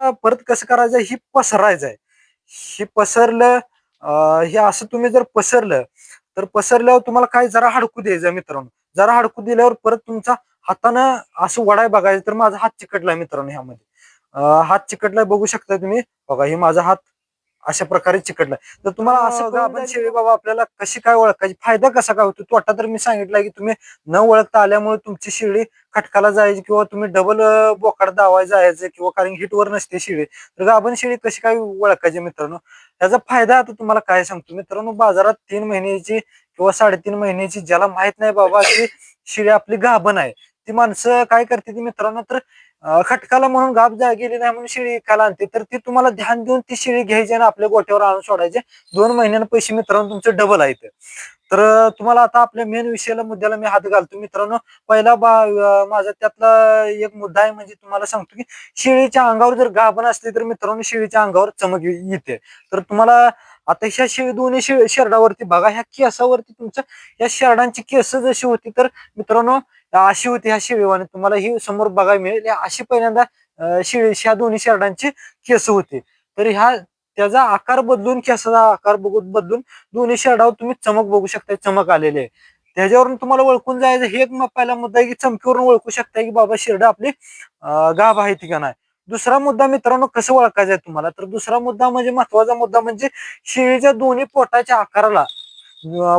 परत कसं करायचं? ही पसरायचं आहे ही पसरलं हे असं तुम्ही जर पसरलं तर पसरल्यावर तुम्हाला काय जरा हडकू द्यायचं मित्रांनो. जरा हडकू दिल्यावर परत तुमचा हातानं असं वडाय बघायचं तर माझा हात चिकटलाय मित्रांनो ह्यामध्ये. हात चिकटलाय बघू शकता तुम्ही. बघा हे माझा हात अशा प्रकारे चिकटलाय तर तुम्हाला असं का आपण शेळी बाबा आपल्याला कशी काय ओळखायची? फायदा कसा काय होतो? तोटा तर मी सांगितलाय की तुम्ही न ओळखता आल्यामुळे तुमची शेळी खटकाला जायची किंवा तुम्ही डबल बोकाड दावाय जायचं किंवा कारण हिटवर नसते शेळी तर गाभण शेळी कशी काय ओळखायची मित्रांनो? त्याचा फायदा आता तुम्हाला काय सांगतो? मित्रांनो बाजारात तीन महिन्याची किंवा साडेतीन महिन्याची ज्याला माहीत नाही बाबा की शेळी आपली गाभण आहे. ती माणसं काय करते ती मित्रांनो तर खटकाला म्हणून गाभ जा गेली नाही म्हणून शेळी विकायला आणते. तर ती तुम्हाला ध्यान देऊन ती शेळी घ्यायची आणि आपल्या गोट्यावर आणून सोडायचे. दोन महिन्यानं पैसे मित्रांनो तुमचे डबल आहेत. तर तुम्हाला आता आपल्या मेन विषयाला मुद्द्याला मी हात घालतो. मित्रांनो पहिला बा माझा त्यातला एक मुद्दा आहे म्हणजे तुम्हाला सांगतो की शेळीच्या अंगावर जर गाभण असली तर मित्रांनो शेळीच्या अंगावर चमक येते. तर तुम्हाला आता ह्या शेळी दोन्ही शे शेरडावरती बघा ह्या केसावरती तुमच्या या शेरडांची केस जशी होती तर मित्रांनो अशी होती ह्या शेळीवाने तुम्हाला ही समोर बघायला मिळेल. अशी पहिल्यांदा शेळी ह्या दोन्ही शेरडांची केस होती. तर ह्या त्याचा आकार बदलून केसाचा आकार बघून बदलून दोन्ही शेरडावर तुम्ही चमक बघू शकता चमक आलेली आहे. त्याच्यावरून तुम्हाला ओळखून जायचं हे एक मग पहिला मुद्दा आहे की चमकीवरून ओळखू शकता की बाबा शेरड आपली गाभ आहे ती का नाही. दुसरा मुद्दा मित्रांनो कसं ओळखायचं आहे तुम्हाला? तर दुसरा मुद्दा म्हणजे महत्त्वाचा मुद्दा म्हणजे शेळीच्या दोन्ही पोटाच्या आकाराला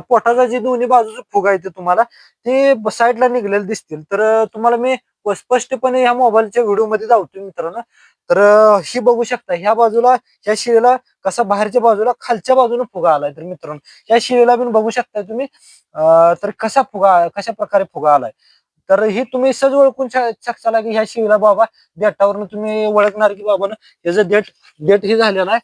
पोटाचा जे दोन्ही बाजूचं फुगा आहे ते तुम्हाला ते साईडला निघलेले दिसतील. तर तुम्हाला मी स्पष्टपणे ह्या मोबाईलच्या व्हिडिओमध्ये जाऊतो मित्रांनो. तर ही बघू शकता ह्या बाजूला ह्या शिळेला कसा बाहेरच्या बाजूला खालच्या बाजूने फुगा आलाय तर मित्रांनो. ह्या शिळेला पण बघू शकता तुम्ही तर कसा फुगा कशा प्रकारे फुगा आलाय. तर ही तुम्ही सहज ओळखून शकता की ह्या शिळेला बाबा देठावरनं तुम्ही ओळखणार की बाबा याचं देठ देठ हे झालेलं आहे.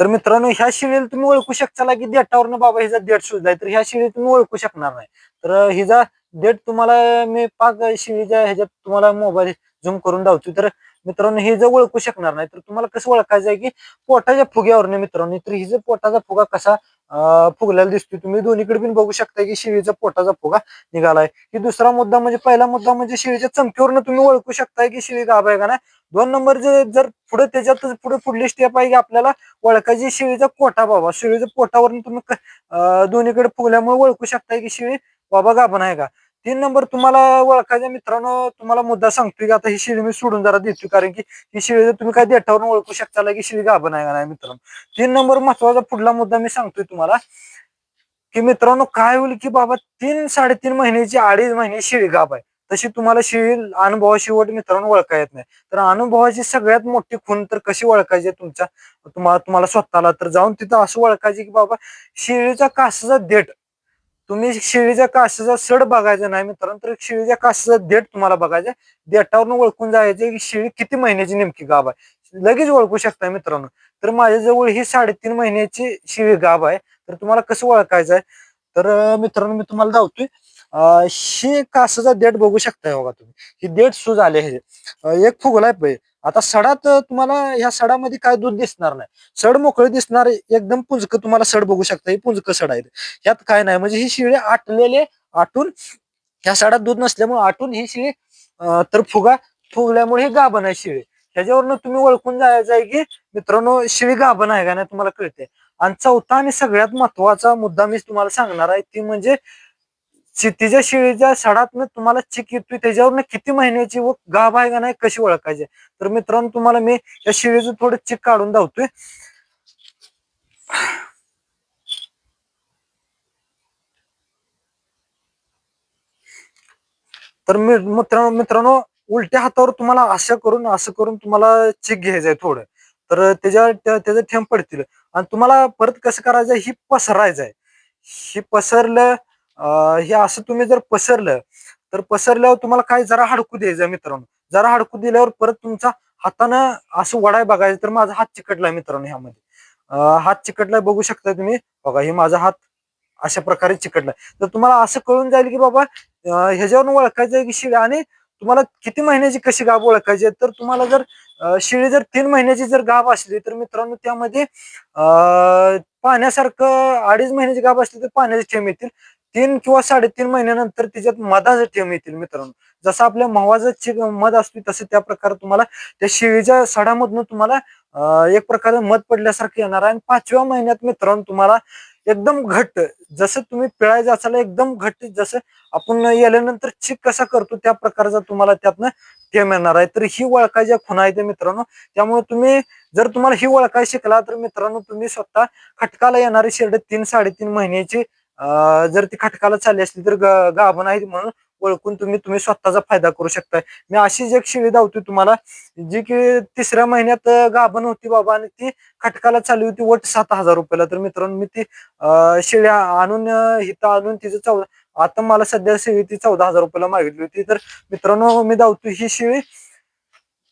तर मित्रांनो ह्या शिळेला तुम्ही ओळखू शकता की देठावरनं बाबा हिचा देठ सुजलाय तर ह्या शिळी तुम्ही ओळखू शकणार नाही. तर हिचा देठ तुम्हाला मी पाक शिळीच्या ह्याच्यात तुम्हाला मोबाईल झूम करून दावतो तर मित्रांनो हे जर ओळखू शकणार नाही तर तुम्हाला कसं ओळखायचं आहे की पोटाच्या फुग्यावरनं मित्रांनो तर हिचा पोटाचा फुगा कसा अं, फुगलेला दिसतो तुम्ही दोन्हीकडे पण बघू शकता की शिळीचा पोटाचा फुगा निघालाय. की दुसरा मुद्दा म्हणजे पहिला मुद्दा म्हणजे शिळीच्या चमकीवरनं तुम्ही ओळखू शकताय की शिळी गाभ आहे का नाही. दोन नंबर जर पुढे त्याच्यात पुढे पुढली स्टेप आहे की आपल्याला ओळखायची शिळीचा कोटा बाबा. शिळीच्या पोटावरून तुम्ही दोन्हीकडे फुगल्यामुळे ओळखू शकताय की शिळी बाबा गाभण आहे का? तीन नंबर तुम्हाला ओळखायचा मित्रांनो तुम्हाला मुद्दा सांगतोय की आता ही शिळी मी सोडून जरा देतोय. कारण की ही शिळी जर तुम्ही काय देठावरून ओळखू शकता की शिळी गाभण आहे का नाही मित्रांनो? तीन नंबर महत्त्वाचा पुढला मुद्दा मी सांगतोय तुम्हाला. की मित्रांनो काय होईल की बाबा तीन साडेतीन महिन्याची अडीच महिने शिळी गाभ आहे. तशी तुम्हाला शिळी अनुभवाशी वट मित्रांनो ओळखा येत नाही. तर अनुभवाची सगळ्यात मोठी खून तर कशी ओळखायची तुमच्या? तुम्हाला तुम्हाला स्वतःला तर जाऊन तिथं असं ओळखायचे की बाबा शिळीचा कासाचा देठ तुम्ही शिळीच्या कासाचा सड बघायचा नाही मित्रांनो तर शिळीच्या काशाचा देठ तुम्हाला बघायचा देठावरून ओळखून जायचं की शिळी किती महिन्याची नेमकी गाभ आहे. लगेच ओळखू शकता मित्रांनो. तर माझ्याजवळ ही साडेतीन महिन्याची शिळी गाभ आहे. तर तुम्हाला कसं ओळखायचं आहे? तर मित्रांनो मी तुम्हाला धावतोय. अं, ही कासाचा देठ बघू शकताय बघा तुम्ही. ही देठ सूज आले हे एक फुगलाय पाहिजे आता सडात तुम्हाला ह्या सडामध्ये काय दूध दिसणार नाही. सड मोकळी दिसणार एकदम पुंजक तुम्हाला सड बघू शकता. हे पुंजक सड आहे ह्यात काय नाही. म्हणजे ही शिळे आटलेले आटून ह्या सडात दूध नसल्यामुळे आटून ही शिळी तर फुगा फुगल्यामुळे ही गाभण आहे शिळी. त्याच्यावरनं तुम्ही ओळखून जायचं आहे की मित्रांनो शिळी गाभण आहे का नाही तुम्हाला कळते आणि चौथा आणि सगळ्यात महत्त्वाचा मुद्दा मी तुम्हाला सांगणार आहे ती म्हणजे शेतीच्या शिळीच्या मी तुम्हाला चिक येतोय त्याच्यावरनं किती महिन्याची व गाभ आहे का नाही कशी ओळखायची? तर मित्रांनो तुम्हाला मी या शिळीचं थोडं चिक काढून धावतोय तर मी मित्रांनो मित्रांनो उलट्या हातावर तुम्हाला असं करून असं करून तुम्हाला चिक घ्यायचंय थोडं. तर त्याच्या त्याचं त्याचे थेंब पडतील. आणि तुम्हाला परत कसं करायचं ही पसरायचं आहे ही पसरलं हे असं तुम्ही जर पसरलं तर पसरल्यावर तुम्हाला काय जरा हडकू द्यायचं मित्रांनो. जरा हडकू दिल्यावर परत तुमचा हातानं असं वडाय बघायचं तर माझा हात चिकटलाय मित्रांनो ह्यामध्ये. हात चिकटलाय बघू शकता तुम्ही. बघा हे माझा हात अशा प्रकारे चिकटलाय. तर तुम्हाला असं कळून जाईल की बाबा ह्याच्यावरून ओळखायचं आहे की शिळी आणि तुम्हाला किती महिन्याची कशी गाभ ओळखायची आहे? तर तुम्हाला जर शिळी जर तीन महिन्याची जर गाभ असली तर मित्रांनो त्यामध्ये अं, पाण्यासारखं अडीच महिन्याची गाभ असली तर पाण्याचे थेंब येतील. तीन किंवा साडेतीन महिन्यानंतर त्याच्यात मधाचे टेम येतील मित्रांनो. जसं आपल्या महवाचं मध असते तसं त्या प्रकारे तुम्हाला त्या शेळीच्या सडामधून तुम्हाला एक प्रकारे मध पडल्यासारखं येणार आहे. आणि पाचव्या महिन्यात मित्रांनो तुम्हाला एकदम घट्ट जसं तुम्ही पिळायचं असाल एकदम घट्ट जसं आपण याल्यानंतर चिक कसा करतो त्या प्रकारचा तुम्हाला त्यातनं टेम येणार आहे. तर ही वळखायच्या खुणा आहे मित्रांनो त्यामुळे तुम्ही जर तुम्हाला ही ओळखाय शिकला तर मित्रांनो तुम्ही स्वतः खटकाला येणारी शेरड तीन साडेतीन महिन्याची जर ती खटकाला चालली असली तर गाभण आहे म्हणून ओळखून तुम्ही तुम्ही स्वतःचा फायदा करू शकताय. मी अशीच एक शिळी धावतो तुम्हाला जी की तिसऱ्या महिन्यात गाभण होती बाबा आणि ती खटकाला चालली होती वट सात हजार रुपयाला. तर मित्रांनो मी ती शिळ्या आणून हिथं आणून तिचं चौदा आता मला सध्या शिळी ती चौदा हजार रुपयाला मागितली होती. तर मित्रांनो मी धावतो ही शिळी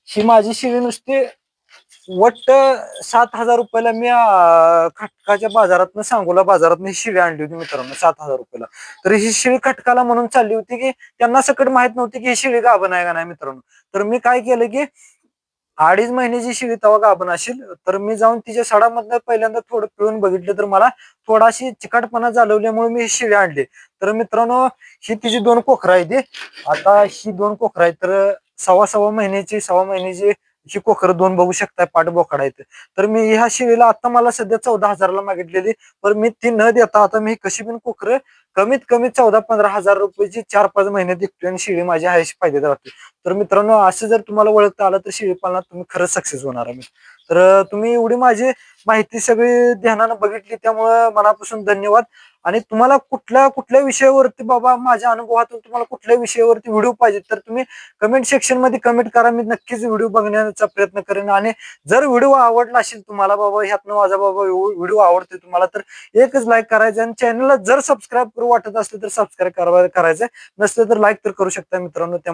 ही माझी शिळी नुसती वट सात हजार रुपयाला मी खटकाच्या बाजारात सांगोला बाजारात ही शिवी आणली होती मित्रांनो सात हजार रुपयाला. तर ही शिळी खटकाला म्हणून चालली होती की त्यांना सकट माहीत नव्हती की ही शिळी गाभण आहे का नाही मित्रांनो. तर मी काय केलं की अडीच महिन्याची शिळी तवा गाभण असेल तर मी जाऊन तिच्या सडामधनं पहिल्यांदा थोडं पिळून बघितलं तर मला थोडाशी चिकटपणा जालवल्यामुळे मी ही शिळी आणली. तर मित्रांनो ही तिची दोन कोखरा आहे ती आता ही दोन कोखरा आहेत तर सव्वा सव्वा महिन्याची सव्वा महिन्याची ही कोकर दोन बघू शकताय पाठ बोकडा आहेत तर मी ह्या शिळीला आता मला सध्या चौदा हजाराला मागितलेली पण मी ती न देता आता मी कशी पण कोकर कमीत कमी चौदा पंधरा हजार रुपयाची चार पाच महिन्यात विकतोय आणि शिळी माझी हायशी फायद्यात राहते तर मित्रांनो असं जर तुम्हाला ओळखता आलं तर शेळी पालनात तुम्ही खरंच सक्सेस होणार आहे तर तुम्ही एवढी माझी माहिती सगळी ध्यानानं बघितली त्यामुळं मनापासून धन्यवाद. आणि तुम्हाला कुठल्या कुठल्या विषयावरती बाबा माझ्या अनुभवातून तुम्हाला कुठल्या विषयावरती व्हिडिओ पाहिजे तर तुम्ही कमेंट सेक्शनमध्ये कमेंट करा. मी नक्कीच व्हिडिओ बघण्याचा प्रयत्न करेन. आणि जर व्हिडिओ आवडला असेल तुम्हाला बाबा ह्यातनं माझा बाबा व्हिडिओ आवडते तुम्हाला तर एकच लाईक करायचं आणि चॅनलला जर सबस्क्राईब करू वाटत असलं तर सबस्क्राईब करायचं. नसलं तर लाईक तर करू शकता मित्रांनो. त्या